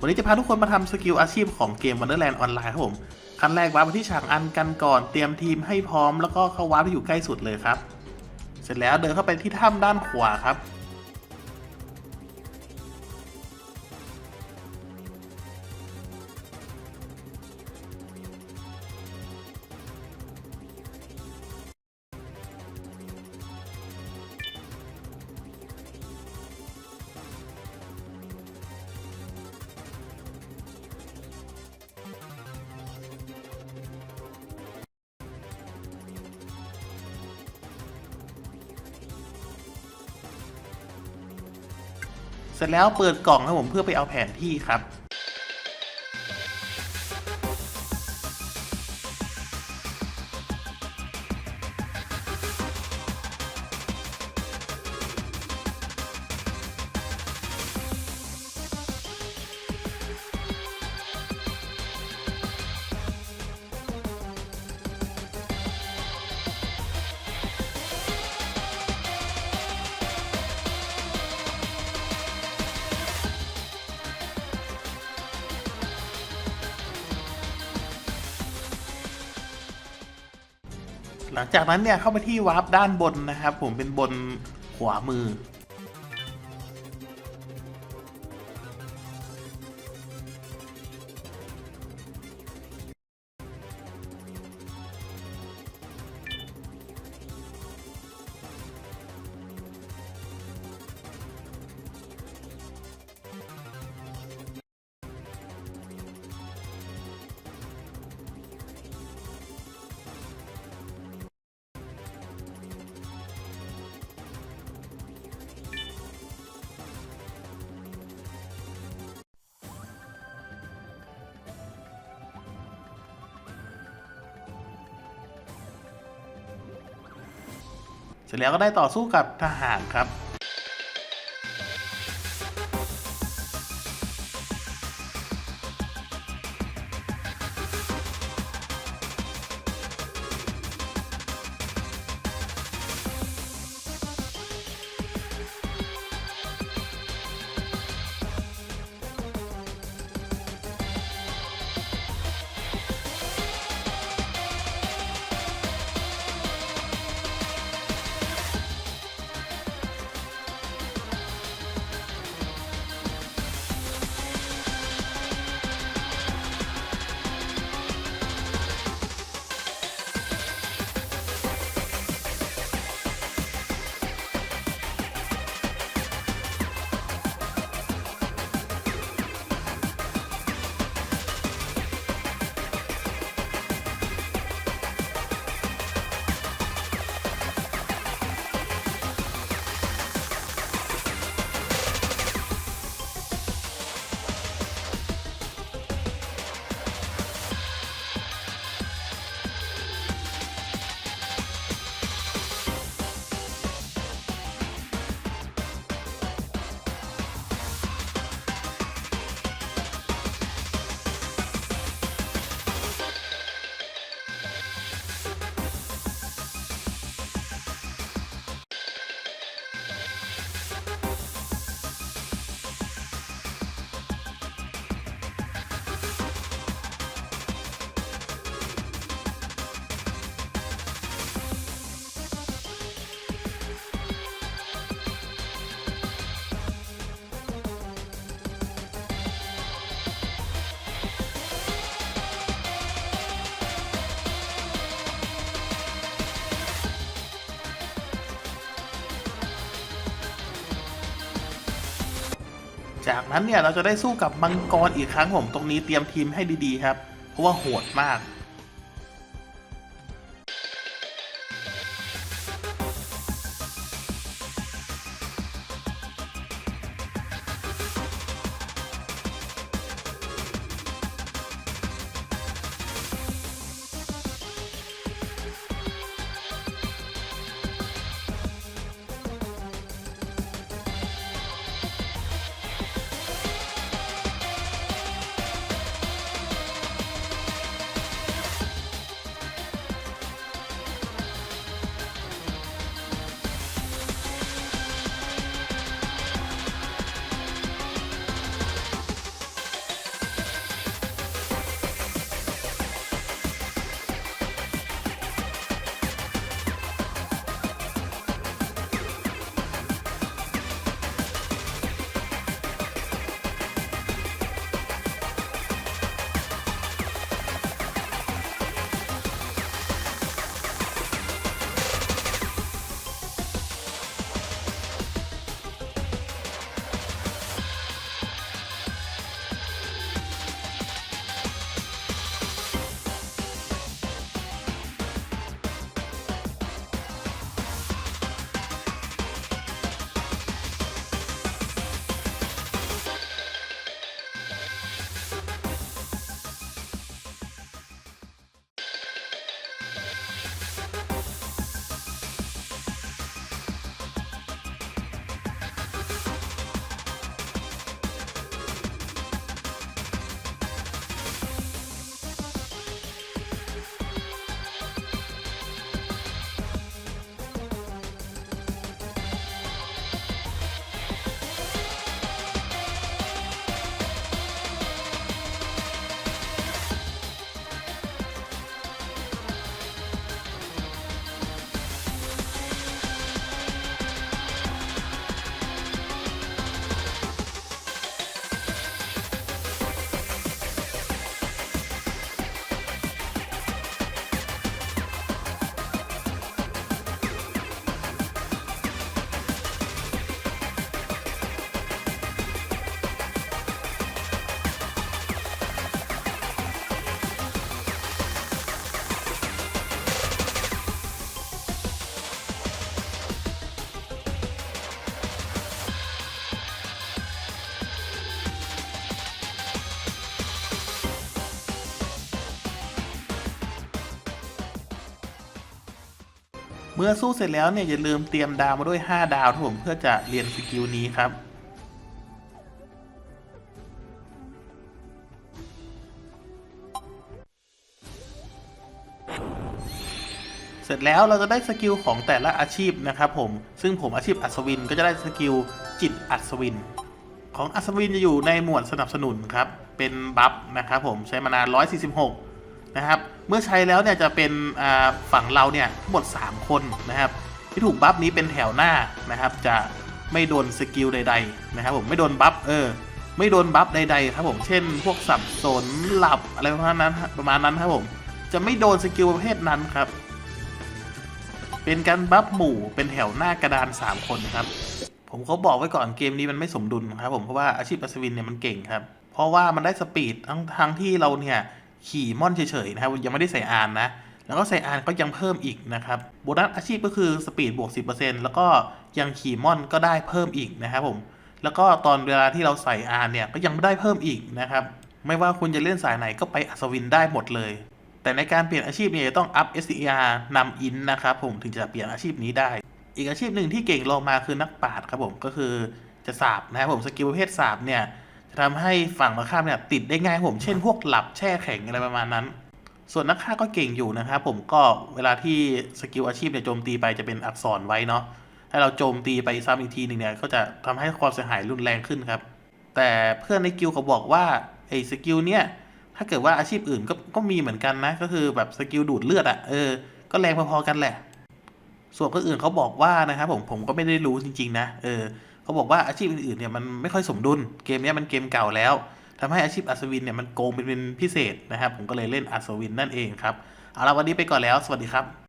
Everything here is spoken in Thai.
วันนี้จะพาทุกคนมาทำสกิลอาชีพของเกม Wonderland ออนไลน์ครับผม ขั้นแรกวาร์ปไปที่ฉากอันกันก่อนเตรียมทีมให้พร้อมแล้วก็เข้าวาร์ปที่อยู่ใกล้สุดเลยครับ เสร็จแล้วเดินเข้าไปที่ถ้ำด้านขวาครับ เสร็จแล้วเปิดกล่องครับผมเพื่อไปเอาแผนที่ครับ ลังจากนั้นเนี่ยเข้าไปที่วาร์ปด้านบนนะครับ ผมเป็นบนขวามือ เสร็จแล้วก็ได้ต่อสู้กับทหารครับ จากนั้นเนี่ยเราจะได้สู้กับมังกรอีกครั้งผมตรงนี้เตรียมทีมให้ดีๆครับ เพราะว่าโหดมาก เมื่อสู้เสร็จแล้วเนี่ยอย่าลืมเตรียมดาวมาด้วย 5 ดาวครับผมเพื่อจะเรียนสกิลนี้ครับเสร็จแล้วเราจะได้สกิลของแต่ละอาชีพนะครับผม ซึ่งผมอาชีพอัศวินก็จะได้สกิลจิตอัศวิน ของอัศวินจะอยู่ในหมวดสนับสนุนครับ เป็นบัฟนะครับผมใช้มานาน146 นะครับ เมื่อใช้แล้วเนี่ยจะเป็นฝั่งเราเนี่ยทั้งหมด 3 คนนะครับ ที่ถูกบัฟนี้เป็นแถวหน้านะครับ จะไม่โดนสกิลใด ๆ นะครับ ผมไม่โดนบัฟเออ ไม่โดนบัฟใด ๆ ครับผมเช่น พวกสับสนหลับอะไรประมาณนั้นประมาณนั้นครับผม จะไม่โดนสกิลประเภทนั้นครับ เป็นการบัฟหมู่เป็นแถวหน้ากระดาน 3 คนครับผมเขาบอกไว้ก่อนเกมนี้มันไม่สมดุลครับผมเพราะว่าอาชีพอัศวินเนี่ยมันเก่งครับ เพราะว่ามันได้สปีดทั้งทั้งที่เราเนี่ย ขี่ม่อนเฉยๆนะครับยังไม่ได้ใส่อานนะ แล้วก็ใส่อานก็ยังเพิ่มอีกนะครับโบนัสอาชีพก็คือสปีดบวก 10%แล้วก็ยังขี่ม่อนก็ได้เพิ่มอีกนะครับผมแล้วก็ตอนเวลาที่เราใส่อานเนี่ยก็ยังได้เพิ่มอีกนะครับไม่ว่าคุณจะเล่นสายไหนก็ไปอัศวินได้หมดเลย แต่ในการเปลี่ยนอาชีพเนี่ยต้องอัพ SDR นำอินนะครับผมถึงจะเปลี่ยนอาชีพนี้ได้ อีกอาชีพหนึ่งที่เก่งลงมาคือนักปราชญ์ครับผมก็คือจะสาบนะครับผมสกิลประเภทสาบเนี่ย ทำให้ฝั่งตรงข้ามเนี่ยติดได้ง่ายผม เช่นพวกหลับแช่แข็งอะไรประมาณนั้น ส่วนนักฆ่าก็เก่งอยู่นะครับผมก็เวลาที่สกิลอาชีพเนี่ยโจมตีไปจะเป็นอักษรไว้เนาะให้เราโจมตีไปซ้ำอีกทีหนึ่งเนี่ยก็จะทำให้ความเสียหายรุนแรงขึ้นครับ แต่เพื่อนในกิลเขาบอกว่าไอ้สกิลเนี่ยถ้าเกิดว่าอาชีพอื่นก็ก็มีเหมือนกันนะ ก็คือแบบสกิลดูดเลือดอะ่ะเออ ก็แรงพอๆกันแหละ ส่วนคนอื่นเขาบอกว่านะครับผมผมก็ไม่ได้รู้จริง ๆ นะเออ เขาบอกว่าอาชีพอื่นๆเนี่ยมันไม่ค่อยสมดุล เกมเนี้ยมันเกมเก่าแล้วทำให้อาชีพอัศวินเนี่ยมันโกงเป็นพิเศษนะครับ ผมก็เลยเล่นอัศวินนั่นเองครับ เอาละวันนี้ไปก่อนแล้ว สวัสดีครับ